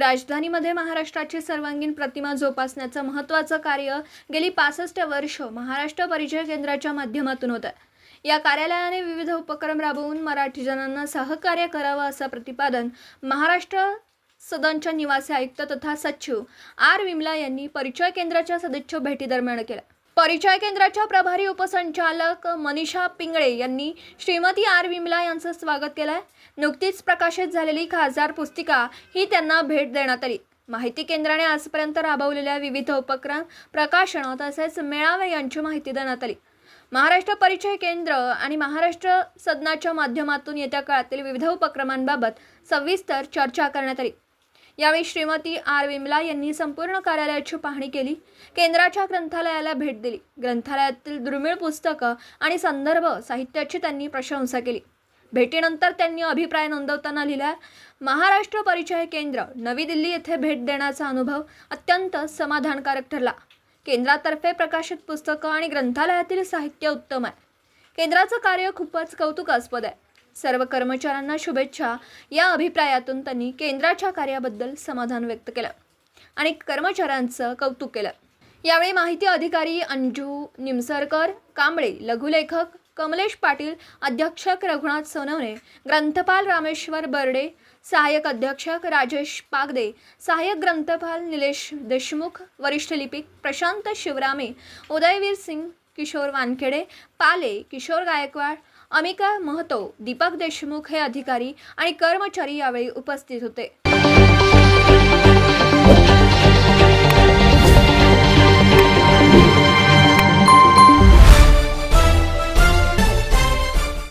राजधानीमध्ये महाराष्ट्राची सर्वांगीण प्रतिमा जोपासण्याचं महत्त्वाचं कार्य गेली पासष्ट वर्ष महाराष्ट्र परिचय केंद्राच्या माध्यमातून होतं. या कार्यालयाने विविध उपक्रम राबवून मराठी जनांना सहकार्य करावं असं प्रतिपादन महाराष्ट्र सदनच्या निवासी आयुक्त तथा सचिव आर विमला यांनी परिचय केंद्राच्या सदिच्छा भेटीदरम्यान केलं. परिचय केंद्राच्या प्रभारी उपसंचालक मनीषा पिंगळे यांनी श्रीमती आर विमला यांचं स्वागत केलं आहे नुकतीच प्रकाशित झालेली खासदार पुस्तिका ही त्यांना भेट देण्यात आली. माहिती केंद्राने आजपर्यंत राबवलेल्या विविध उपक्रम प्रकाशनं तसेच मेळावे यांची माहिती देण्यात आली. महाराष्ट्र परिचय केंद्र आणि महाराष्ट्र सदनाच्या माध्यमातून येत्या काळातील विविध उपक्रमांबाबत सविस्तर चर्चा करण्यात आली. यावेळी श्रीमती आर विमला यांनी संपूर्ण कार्यालयाची पाहणी केली. केंद्राच्या ग्रंथालयाला भेट दिली. ग्रंथालयातील दुर्मिळ पुस्तकं आणि संदर्भ साहित्याची त्यांनी प्रशंसा केली. भेटीनंतर त्यांनी अभिप्राय नोंदवताना लिहिला महाराष्ट्र परिचय केंद्र नवी दिल्ली येथे भेट देण्याचा अनुभव अत्यंत समाधानकारक ठरला. केंद्रातर्फे प्रकाशित पुस्तकं आणि ग्रंथालयातील साहित्य उत्तम आहे. केंद्राचं कार्य खूपच कौतुकास्पद आहे. सर्व कर्मचाऱ्यांना शुभेच्छा. या अभिप्रायातून त्यांनी केंद्राच्या कार्याबद्दल समाधान व्यक्त केलं आणि कर्मचाऱ्यांचं कौतुक केलं. यावेळी माहिती अधिकारी अंजू निमसरकर कांबळे लघुलेखक कमलेश पाटील अध्यक्षक रघुनाथ सोनवणे ग्रंथपाल रामेश्वर बर्डे सहाय्यक अध्यक्षक राजेश पागदे सहाय्यक ग्रंथपाल निलेश देशमुख वरिष्ठ लिपिक प्रशांत शिवरामे उदयवीर सिंग किशोर वानखेडे पाले किशोर गायकवाड अमिका महतो दीपक देशमुख हे अधिकारी आणि कर्मचारी यावेळी उपस्थित होते.